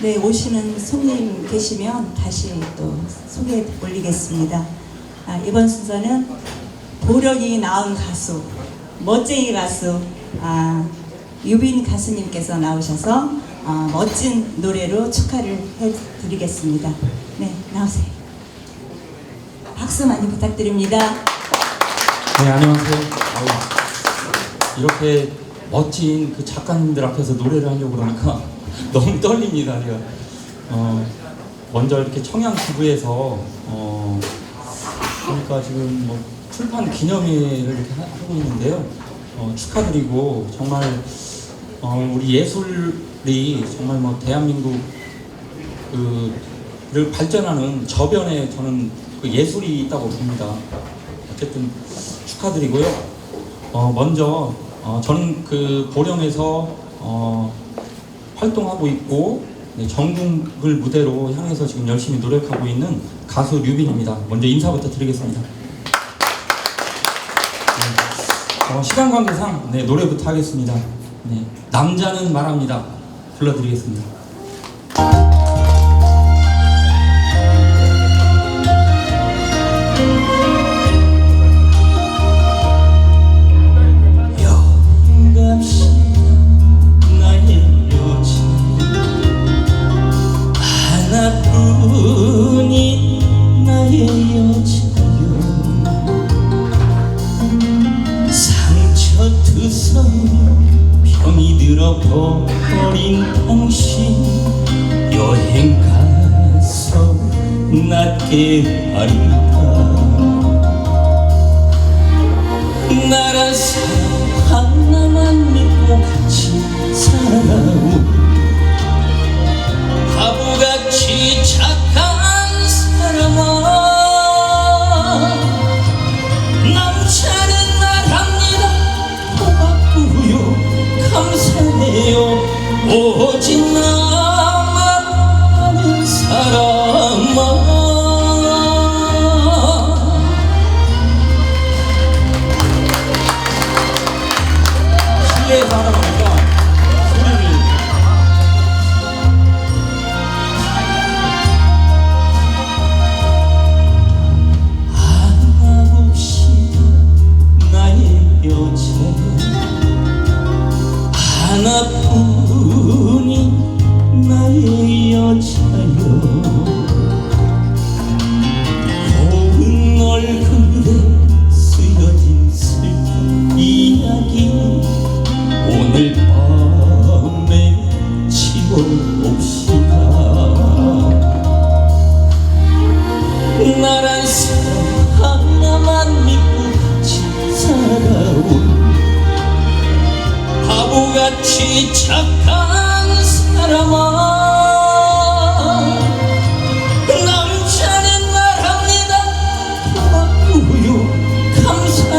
네, 오시는 손님 계시면 다시 또 소개 올리겠습니다. 아, 이번 순서는 보령이 낳은 가수, 멋쟁이 가수, 아, 유빈 가수님께서 나오셔서 아, 멋진 노래로 축하를 해드리겠습니다. 네, 나오세요. 박수 많이 부탁드립니다. 네, 안녕하세요. 이렇게 멋진 그 작가님들 앞에서 노래를 하려고 그러니까 너무 떨립니다. 어, 먼저 이렇게 청양 기부에서 어, 그러니까 지금 뭐 출판 기념회를 이렇게 하- 하고 있는데요. 어, 축하드리고 정말 어, 우리 예술이 정말 뭐 대한민국 그를 발전하는 저변에 저는 그 예술이 있다고 봅니다. 어쨌든 축하드리고요. 어, 먼저 어, 저는 그 보령에서 어, 활동하고 있고 네, 전국을 무대로 향해서 지금 열심히 노력하고 있는 가수 류빈입니다. 먼저 인사부터 드리겠습니다. 네, 어, 시간 관계상 네, 노래부터 하겠습니다. 네, 남자는 말합니다. 불러드리겠습니다. 낫게 하리다 나란 사랑 하나만 믿고 같이 살아온 바보같이 착한 사람아 남자는 말합니다. 고맙고요. 감사해요. 오직 나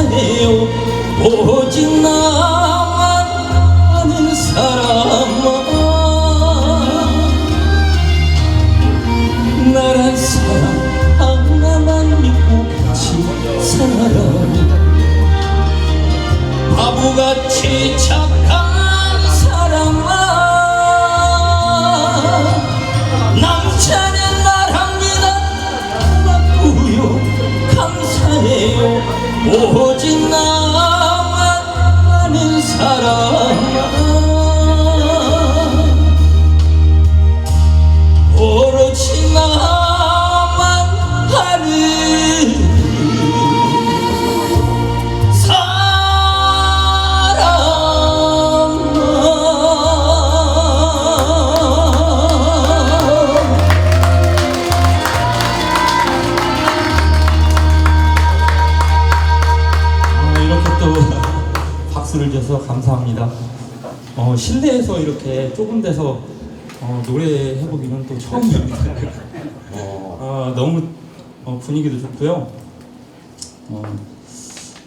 사해요. 오직 나만 아는 사람아. 나란 사람 하나만 믿고 같이 살아 바보같이 착 실내에서 이렇게 좁은 데서 어, 노래해보기는 또 처음입니다. 어, 너무 어, 분위기도 좋고요. 어,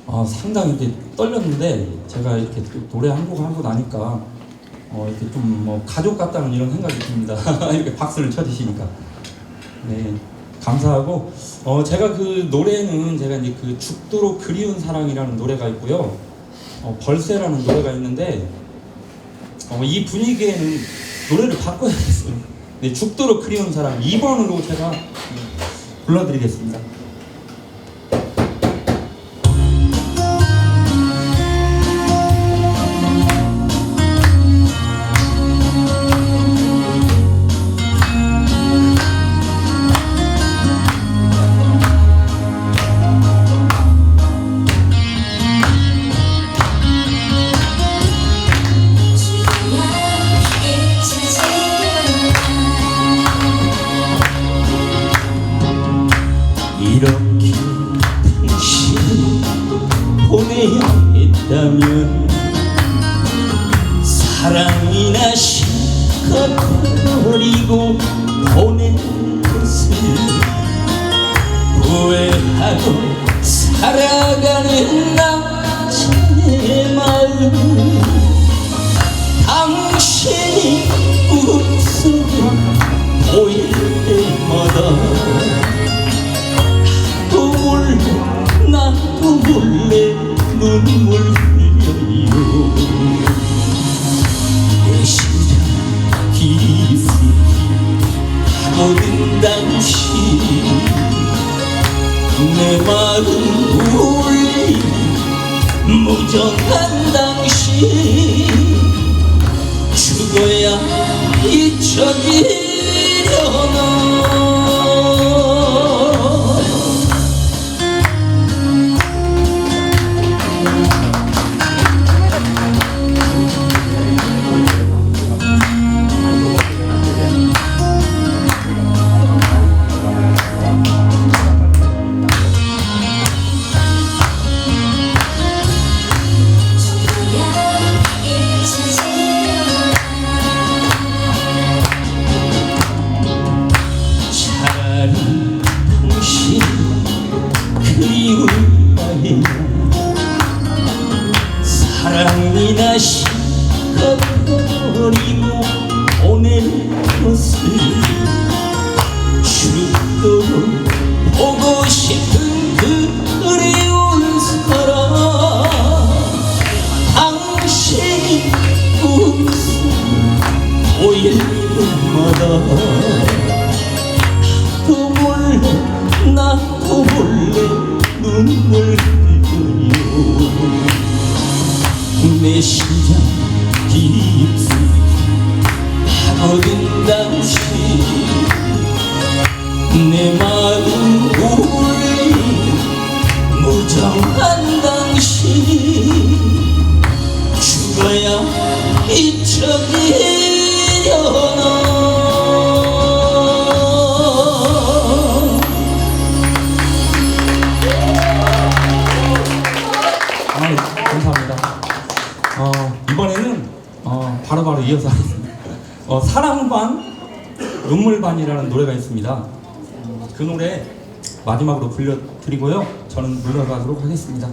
아, 상당히 이렇게 떨렸는데 제가 이렇게 또 노래 한 곡 하고 나니까 어, 이렇게 좀 뭐 가족 같다는 이런 생각이 듭니다. 이렇게 박수를 쳐주시니까. 네, 감사하고 어, 제가 그 노래는 제가 이제 그 죽도록 그리운 사랑이라는 노래가 있고요. 어, 벌새라는 노래가 있는데 어, 이 분위기에는 노래를 바꿔야겠어요. 네, 죽도록 그리운 사람 2번으로 제가 불러드리겠습니다. 보내야 했다면 사랑이나 실컷 버리고 보낸 것을 후회하고 살아가는 남자의 마음 무정한 당신 죽어야 잊혀지려나 실컷 버리고 보낸 것을 죽도록 보고 싶은 그 그리운 사람 당신이 웃음 보일 때마다 나도 몰래 나도 몰래 눈물 내 심장 깊이 파고든 당신 내 마음 울린 무정한 당신 어, 사랑 반, 눈물 반이라는 노래가 있습니다. 그 노래 마지막으로 불려드리고요. 저는 물러가도록 하겠습니다.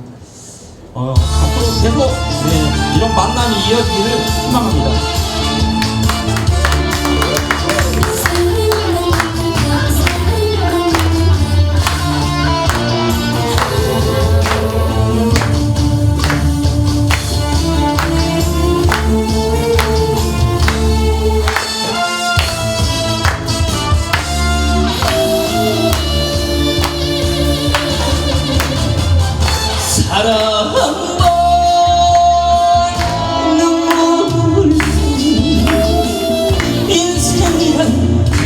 어, 앞으로 계속 네, 이런 만남이 이어지기를 희망합니다.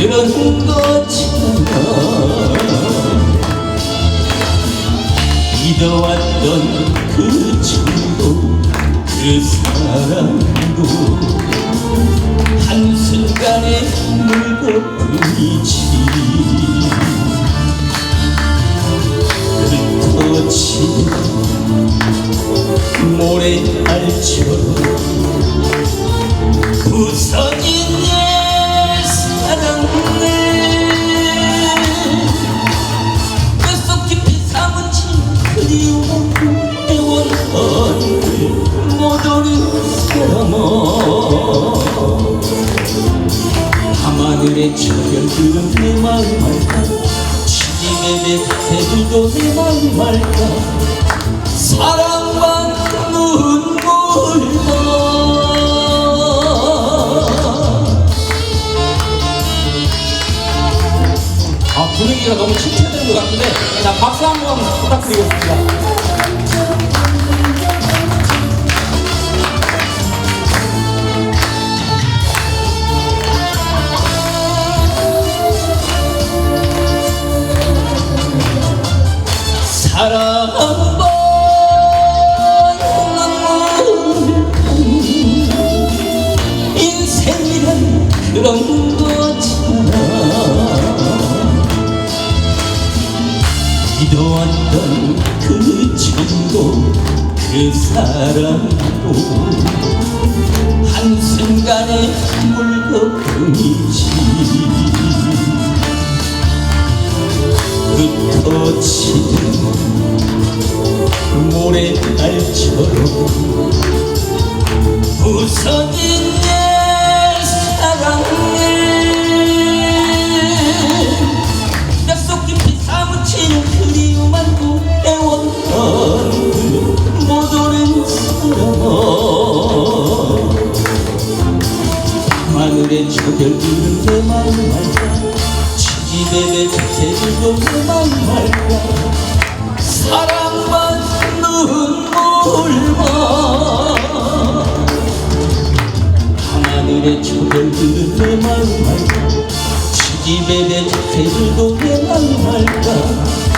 그런 거잖아 믿어왔던 그 친구 그 사랑도 한순간에 물거뿐이지. 흩어진 모래알처럼 부서진 하늘의 저별들은 내 마음 알까? 주님의 내 대들도 내 마음 알까? 사랑만 눈물만 아 분위기가 너무 침체되는 것 같은데 자 박수 한 번 부탁드리겠습니다. 그 사랑도 한순간에 물거품이지. 흩어지는 모래알처럼 부서진 하늘의 초별들은 내 마음 알까? 지지배배 주세들도 내 마음 알까? 사랑만 눈물만 하늘의 초별들은 내 마음 알까? 지지배배 주세들도 내 마음 알까